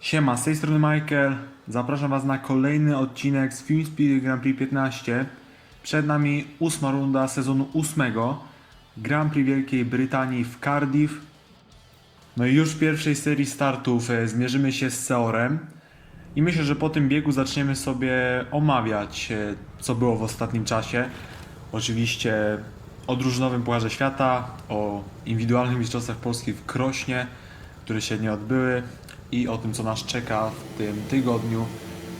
Siema, z tej strony Michael. Zapraszam Was na kolejny odcinek z Film Speed Grand Prix 15. Przed nami ósma runda sezonu ósmego Grand Prix Wielkiej Brytanii w Cardiff. No i już w pierwszej serii startów e, zmierzymy się z Seorem. I myślę, że po tym biegu zaczniemy sobie omawiać, e, co było w ostatnim czasie. Oczywiście o drużynowym Pucharze Świata, o indywidualnych mistrzostwach Polski w Krośnie, które się nie odbyły i o tym, co nas czeka w tym tygodniu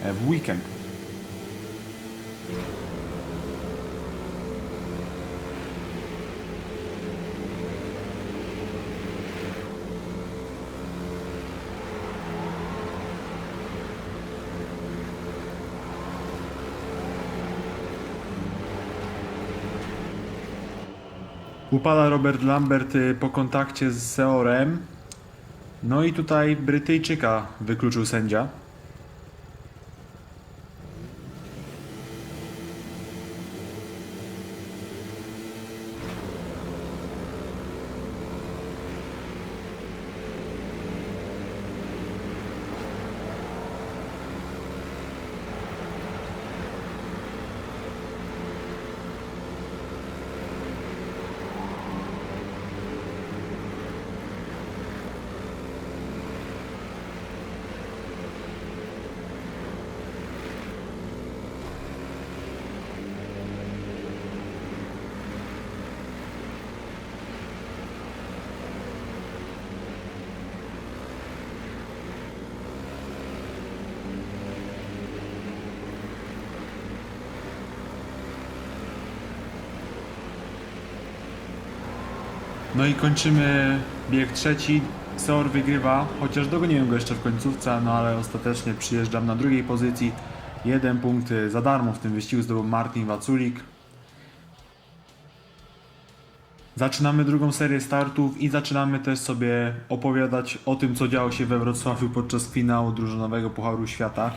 e, w weekend. Upada Robert Lambert y, po kontakcie z Seorem. No i tutaj Brytyjczyka wykluczył sędzia. No i kończymy bieg trzeci. Seor wygrywa, chociaż dogoniłem go jeszcze w końcówce, no ale ostatecznie przyjeżdżam na drugiej pozycji. Jeden punkt za darmo w tym wyścigu zdobył Martin Waculik. Zaczynamy drugą serię startów i zaczynamy też sobie opowiadać o tym, co działo się we Wrocławiu podczas finału drużynowego Pucharu Świata.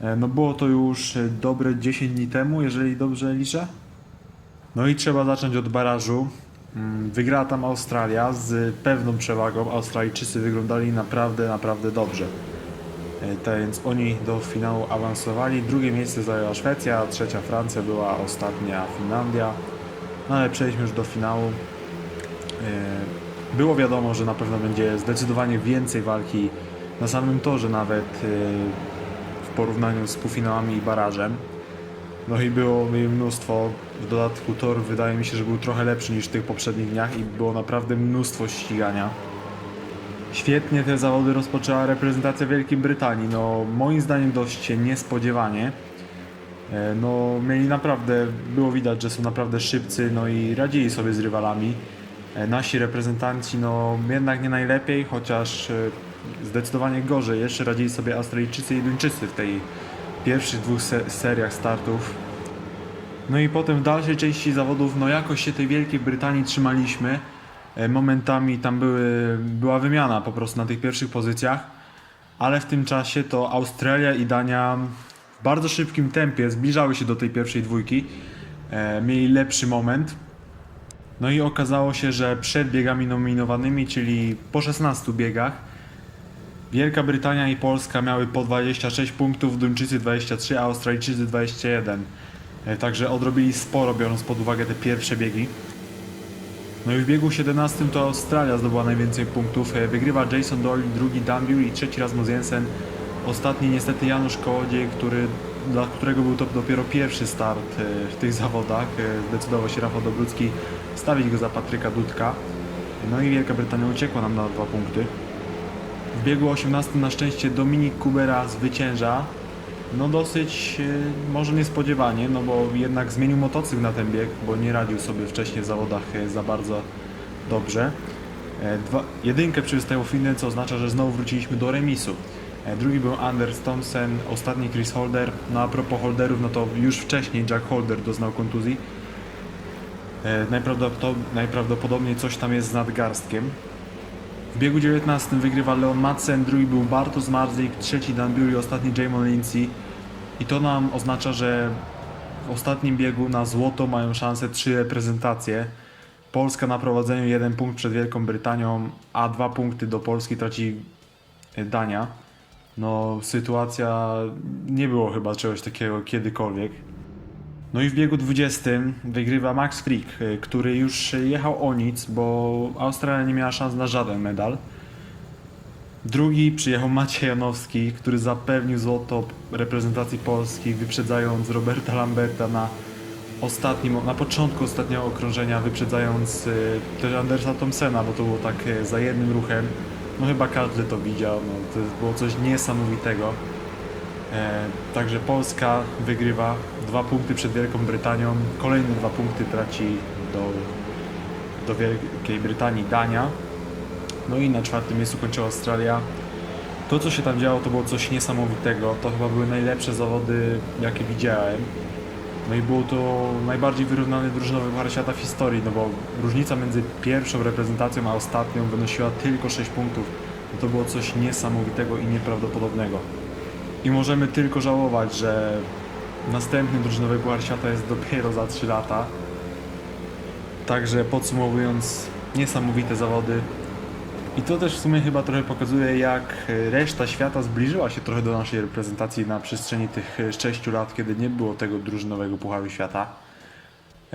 E, No było to już e, dobre 10 dni temu, jeżeli dobrze liczę. No i trzeba zacząć od barażu. Mm, Wygrała tam Australia z pewną przewagą. Australijczycy wyglądali naprawdę, naprawdę dobrze. E, Tak więc oni do finału awansowali. Drugie miejsce zajęła Szwecja, trzecia Francja była ostatnia Finlandia. No ale przejdźmy już do finału. E, Było wiadomo, że na pewno będzie zdecydowanie więcej walki na samym torze nawet e, w porównaniu z półfinałami i barażem. No i było mnóstwo. W dodatku tor wydaje mi się, że był trochę lepszy niż w tych poprzednich dniach i było naprawdę mnóstwo ścigania. Świetnie te zawody rozpoczęła reprezentacja Wielkiej Brytanii. No moim zdaniem dość niespodziewanie. E, No mieli naprawdę, było widać, że są naprawdę szybcy, no i radzili sobie z rywalami. E, Nasi reprezentanci, no jednak nie najlepiej, chociaż e, zdecydowanie gorzej. Jeszcze radzili sobie Australijczycy i Duńczycy w tej pierwszych dwóch se- seriach startów. No i potem w dalszej części zawodów, no jakoś się tej Wielkiej Brytanii trzymaliśmy. E, Momentami tam były, była wymiana po prostu na tych pierwszych pozycjach, ale w tym czasie to Australia i Dania w bardzo szybkim tempie zbliżały się do tej pierwszej dwójki. E, mieli lepszy moment. No i okazało się, że przed biegami nominowanymi, czyli po 16 biegach, Wielka Brytania i Polska miały po 26 punktów, Duńczycy 23, a Australijczycy 21. E, Także odrobili sporo, biorąc pod uwagę te pierwsze biegi. No i w biegu 17 to Australia zdobyła najwięcej punktów. E, Wygrywa Jason Doyle, drugi Dan Bury i trzeci Rasmus Jensen. Ostatni niestety Janusz Kołodziej, który, dla którego był to dopiero pierwszy start e, w tych zawodach. Zdecydował się Rafał Dobrucki stawić go za Patryka Dudka. No i Wielka Brytania uciekła nam na dwa punkty. W biegu 18 na szczęście Dominik Kubera zwycięża. No dosyć e, może niespodziewanie, no bo jednak zmienił motocykl na ten bieg, bo nie radził sobie wcześniej w zawodach e, za bardzo dobrze. E, Dwa, jedynkę przystało Finny, co oznacza, że znowu wróciliśmy do remisu. Drugi był Anders Thompson, ostatni Chris Holder. No a propos holderów, no to już wcześniej Jack Holder doznał kontuzji. Najprawdopodobniej coś tam jest z nadgarstkiem. W biegu 19 wygrywa Leon Madsen, drugi był Bartosz Marzik, trzeci Dan Bury, ostatni Jamon Lindsay. I to nam oznacza, że w ostatnim biegu na złoto mają szansę trzy reprezentacje. Polska na prowadzeniu jeden punkt przed Wielką Brytanią, a dwa punkty do Polski traci Dania. No, sytuacja nie było chyba czegoś takiego kiedykolwiek. No i w biegu 20 wygrywa Max Frick, y, który już jechał o nic, bo Australia nie miała szans na żaden medal. Drugi przyjechał Maciej Janowski, który zapewnił złoto reprezentacji Polski, wyprzedzając Roberta Lamberta na ostatnim, na początku ostatniego okrążenia, wyprzedzając y, też Andersa Thompsona, bo to było tak y, za jednym ruchem. No chyba każdy to widział, no, to było coś niesamowitego. E, także Polska wygrywa dwa punkty przed Wielką Brytanią, kolejne dwa punkty traci do, do Wielkiej Brytanii Dania. No i na czwartym miejscu kończyła Australia. To, co się tam działo, to było coś niesamowitego. To chyba były najlepsze zawody, jakie widziałem. No i było to najbardziej wyrównany drużynowy Puchar Świata w historii, no bo różnica między pierwszą reprezentacją a ostatnią wynosiła tylko 6 punktów. No to było coś niesamowitego i nieprawdopodobnego. I możemy tylko żałować, że następny drużynowy Puchar Świata jest dopiero za 3 lata. Także podsumowując, niesamowite zawody. I to też w sumie chyba trochę pokazuje, jak reszta świata zbliżyła się trochę do naszej reprezentacji na przestrzeni tych 6 lat, kiedy nie było tego drużynowego Pucharu Świata.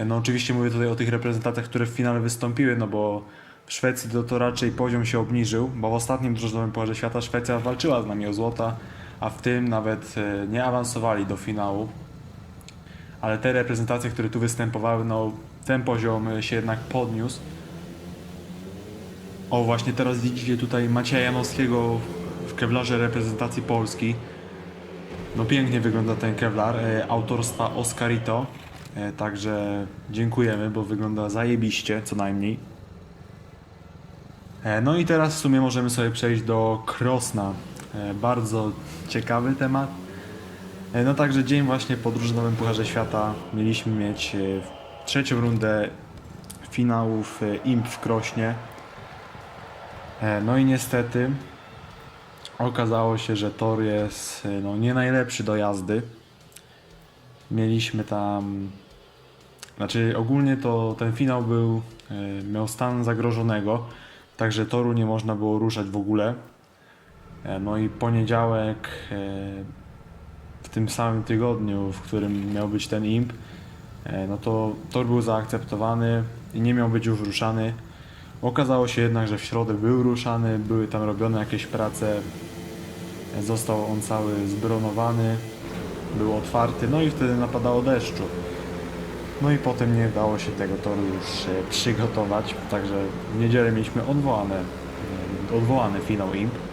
No oczywiście mówię tutaj o tych reprezentacjach, które w finale wystąpiły, no bo w Szwecji to, to raczej poziom się obniżył, bo w ostatnim drużynowym Pucharze Świata Szwecja walczyła z nami o złota, a w tym nawet e, nie awansowali do finału. Ale te reprezentacje, które tu występowały, no ten poziom e, się jednak podniósł. O, właśnie teraz widzicie tutaj Macieja Janowskiego w kewlarze reprezentacji Polski. No pięknie wygląda ten kewlar, e, autorstwa Oscarito. Także dziękujemy, bo wygląda zajebiście, co najmniej. No i teraz w sumie możemy sobie przejść do Krosna. E, bardzo ciekawy temat. E, no także dzień właśnie po drużynowym Pucharze Świata mieliśmy mieć e, trzecią rundę finałów IMP w Krośnie. No i niestety okazało się, że tor jest no, nie najlepszy do jazdy. Mieliśmy tam. Znaczy, ogólnie to ten finał był. miał stan zagrożonego, także toru nie można było ruszać w ogóle. E, No i poniedziałek, e, w tym samym tygodniu, w którym miał być ten imp, e, no to tor był zaakceptowany i nie miał być już ruszany. Okazało się jednak, że w środę był ruszany, były tam robione jakieś prace. Został on cały zbronowany, był otwarty, no i wtedy napadało deszczu. No i potem nie dało się tego toru już przygotować, także w niedzielę mieliśmy odwołane, odwołany finał IMP.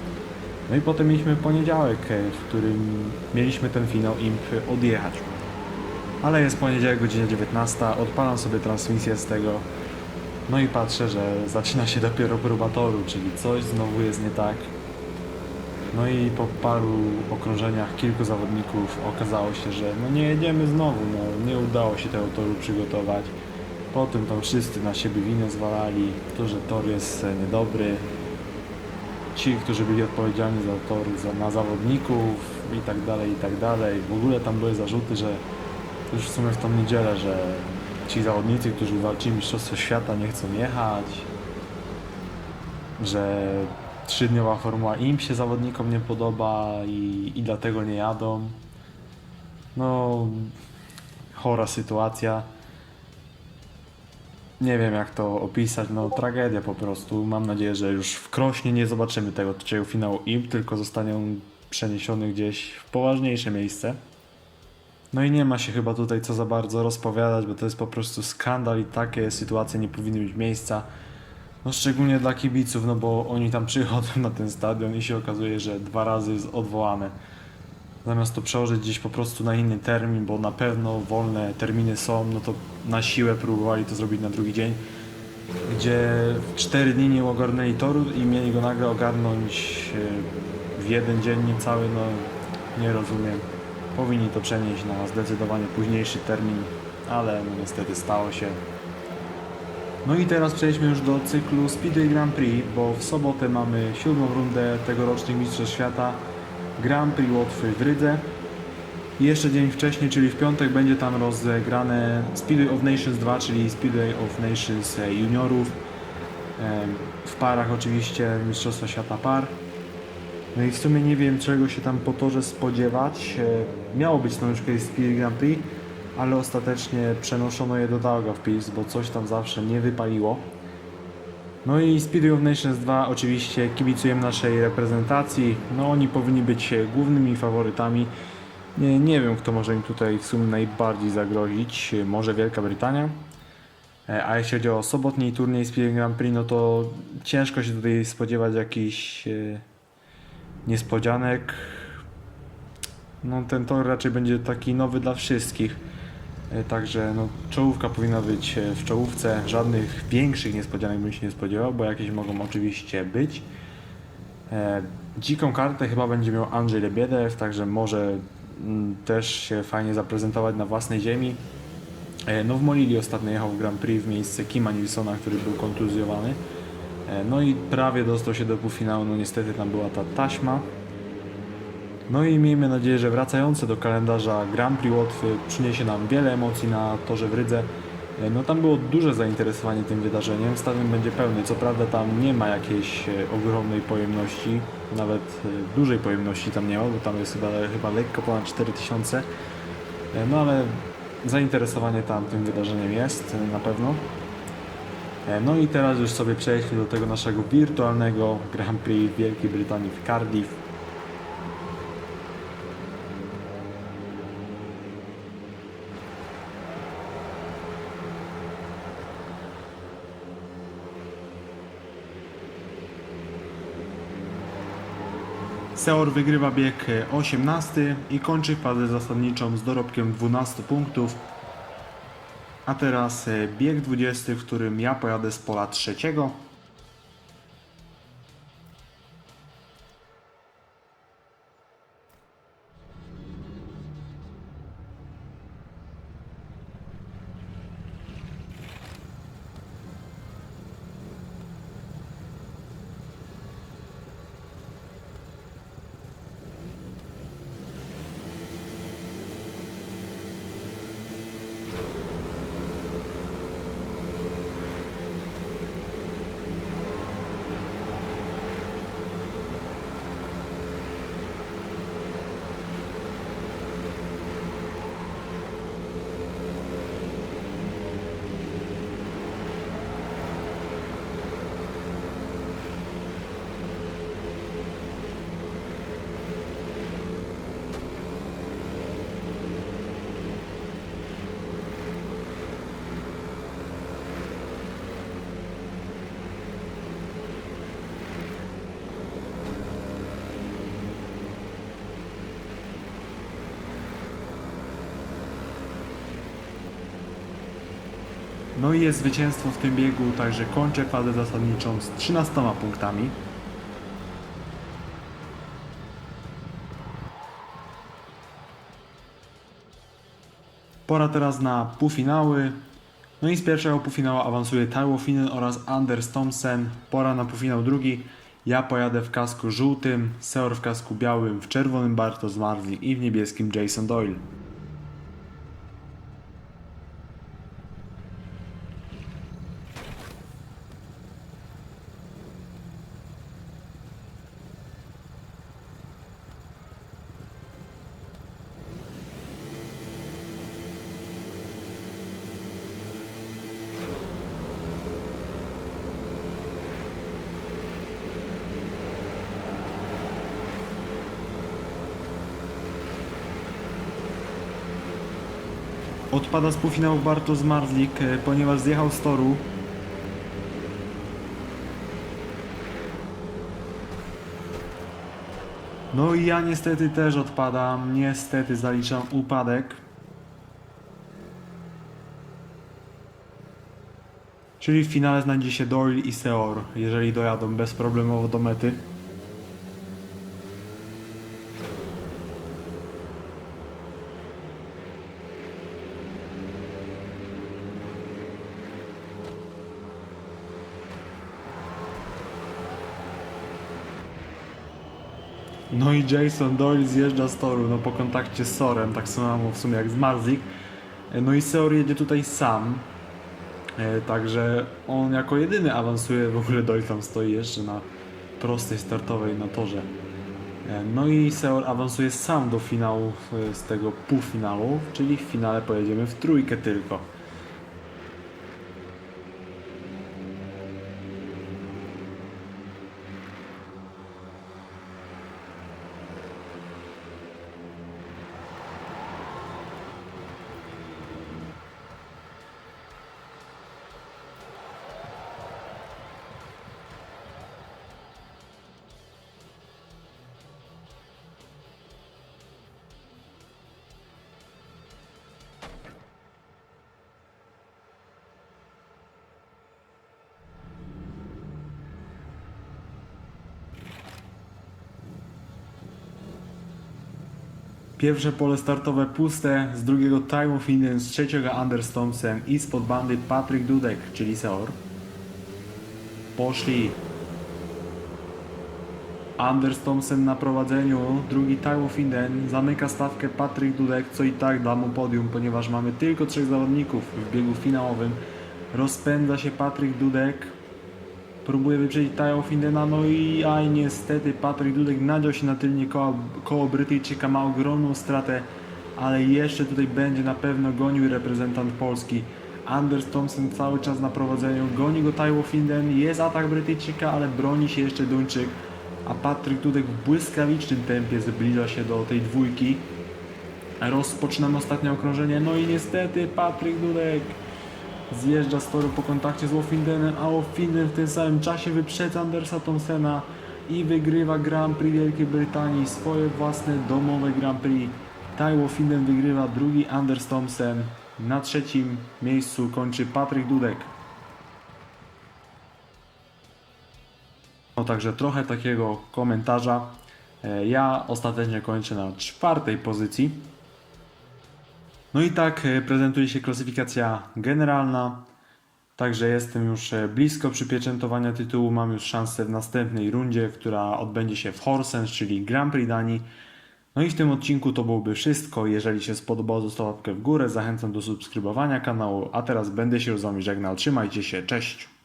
No i potem mieliśmy poniedziałek, e, w którym mieliśmy ten finał IMP odjechać. Ale jest poniedziałek, godzina 19, odpalam sobie transmisję z tego, no i patrzę, że zaczyna się dopiero próba toru, czyli coś znowu jest nie tak. No i po paru okrążeniach kilku zawodników okazało się, że no nie jedziemy znowu, no nie udało się tego toru przygotować. Potem tam wszyscy na siebie winę zwalali, to, że tor jest e, niedobry. Ci, którzy byli odpowiedzialni za tor, za, na zawodników i tak dalej, i tak dalej. W ogóle tam były zarzuty, że już w sumie w tą niedzielę, że ci zawodnicy, którzy walczyli Mistrzostwo Świata nie chcą jechać, że trzydniowa formuła im się zawodnikom nie podoba i, i dlatego nie jadą. No, chora sytuacja. Nie wiem jak to opisać, no tragedia po prostu. Mam nadzieję, że już w Krośnie nie zobaczymy tego trzeciego finału IMP, tylko zostanie on przeniesiony gdzieś w poważniejsze miejsce. No i nie ma się chyba tutaj co za bardzo rozpowiadać, bo to jest po prostu skandal i takie sytuacje nie powinny mieć miejsca. No szczególnie dla kibiców, no bo oni tam przychodzą na ten stadion i się okazuje, że dwa razy jest odwołane. Zamiast to przełożyć gdzieś po prostu na inny termin, bo na pewno wolne terminy są, no to na siłę próbowali to zrobić na drugi dzień, gdzie w 4 dni nie ogarnęli toru i mieli go nagle ogarnąć e, w jeden dzień niecały, no nie rozumiem. Powinni to przenieść na zdecydowanie późniejszy termin, ale no niestety stało się. No i teraz przejdźmy już do cyklu Speedway Grand Prix, bo w sobotę mamy siódmą rundę tegorocznych Mistrzostw Świata Grand Prix Łotwy w Rydze. I jeszcze dzień wcześniej, czyli w piątek, będzie tam rozegrane Speedway of Nations 2, czyli Speedway of Nations e, juniorów. W parach oczywiście Mistrzostwa Świata par. No i w sumie nie wiem czego się tam po torze spodziewać. E, Miało być to już kiedyś Spirit Grand Prix, ale ostatecznie przenoszono je do Dauga w PiS, bo coś tam zawsze nie wypaliło. No i Speed of Nations 2 oczywiście kibicujemy naszej reprezentacji. No oni powinni być głównymi faworytami. Nie, nie wiem kto może im tutaj w sumie najbardziej zagrozić. Może Wielka Brytania. E, A jeśli chodzi o sobotni turniej Speed Grand Prix, no to ciężko się tutaj spodziewać jakichś e, niespodzianek. No ten tor raczej będzie taki nowy dla wszystkich. E, Także no, czołówka powinna być e, w czołówce. Żadnych większych niespodzianek bym się nie spodziewał, bo jakieś mogą oczywiście być. E, dziką kartę chyba będzie miał Andrzej Lebiedew, także może mm, też się fajnie zaprezentować na własnej ziemi. No w Molili ostatnio jechał w Grand Prix w miejsce Kima Nilsona, który był kontuzjowany. No i prawie dostał się do półfinału, no niestety tam była ta taśma. No i miejmy nadzieję, że wracające do kalendarza Grand Prix Łotwy przyniesie nam wiele emocji na torze w Rydze. E, No tam było duże zainteresowanie tym wydarzeniem, stadion będzie pełny, co prawda tam nie ma jakiejś e, ogromnej pojemności, nawet e, dużej pojemności tam nie ma, bo tam jest chyba, chyba lekko ponad 4000, E, no ale zainteresowanie tam tym wydarzeniem jest na pewno. No i teraz już sobie przejdźmy do tego naszego wirtualnego Grand Prix Wielkiej Brytanii w Cardiff. Seor wygrywa bieg e, 18 i kończy fazę zasadniczą z dorobkiem 12 punktów. A teraz bieg 20, w którym ja pojadę z pola trzeciego. No i jest zwycięstwo w tym biegu, także kończę fazę zasadniczą z 13 punktami. Pora teraz na półfinały. No i z pierwszego półfinału awansuje Taiwo Finen oraz Anders Thompson. Pora na półfinał drugi. Ja pojadę w kasku żółtym, Seor w kasku białym, w czerwonym Bartosz Marzli i w niebieskim Jason Doyle. Odpada z półfinału Bartosz Marzlik, e, ponieważ zjechał z toru. No i ja niestety też odpadam. Niestety zaliczam upadek. Czyli w finale znajdzie się Doyle i Seor, jeżeli dojadą bezproblemowo do mety. No i Jason Doyle zjeżdża z toru, no po kontakcie z Sorem, tak samo w sumie jak z Marzik. E, No i Seor jedzie tutaj sam. E, Także on jako jedyny awansuje, w ogóle Doyle tam stoi jeszcze na prostej startowej na torze. E, No i Seor awansuje sam do finału z tego półfinału, czyli w finale pojedziemy w trójkę tylko. Pierwsze pole startowe puste, z drugiego Time of Indian, z trzeciego Anders Thompson i spod bandy Patryk Dudek, czyli Seor. Poszli. Anders Thompson na prowadzeniu, drugi Time of Indian, zamyka stawkę Patryk Dudek, co i tak da mu podium, ponieważ mamy tylko trzech zawodników w biegu finałowym. Rozpędza się Patryk Dudek, próbuje wyprzedzić Tayo Findena, no i aj niestety Patryk Dudek nadział się na tylnie koło, koło Brytyjczyka, ma ogromną stratę, ale jeszcze tutaj będzie na pewno gonił reprezentant Polski. Anders Thompson cały czas na prowadzeniu, goni go Tayo Finden, jest atak Brytyjczyka, ale broni się jeszcze Duńczyk, a Patryk Dudek w błyskawicznym tempie zbliża się do tej dwójki. Rozpoczynamy ostatnie okrążenie, no i niestety Patryk Dudek zjeżdża z toru po kontakcie z Wofindenem, a Wofinden w tym samym czasie wyprzedza Andersa Thompsona i wygrywa Grand Prix Wielkiej Brytanii, swoje własne domowe Grand Prix. Ty Wofinden wygrywa drugi Anders Thompson, na trzecim miejscu kończy Patryk Dudek. No także trochę takiego komentarza. E, Ja ostatecznie kończę na czwartej pozycji. No i tak e, prezentuje się klasyfikacja generalna. Także jestem już e, blisko przypieczętowania tytułu. Mam już szansę w następnej rundzie, która odbędzie się w Horsens, czyli Grand Prix Danii. No i w tym odcinku to byłoby wszystko. Jeżeli się spodobało, zostaw łapkę w górę. Zachęcam do subskrybowania kanału. A teraz będę się już z Wami żegnał. Trzymajcie się, cześć!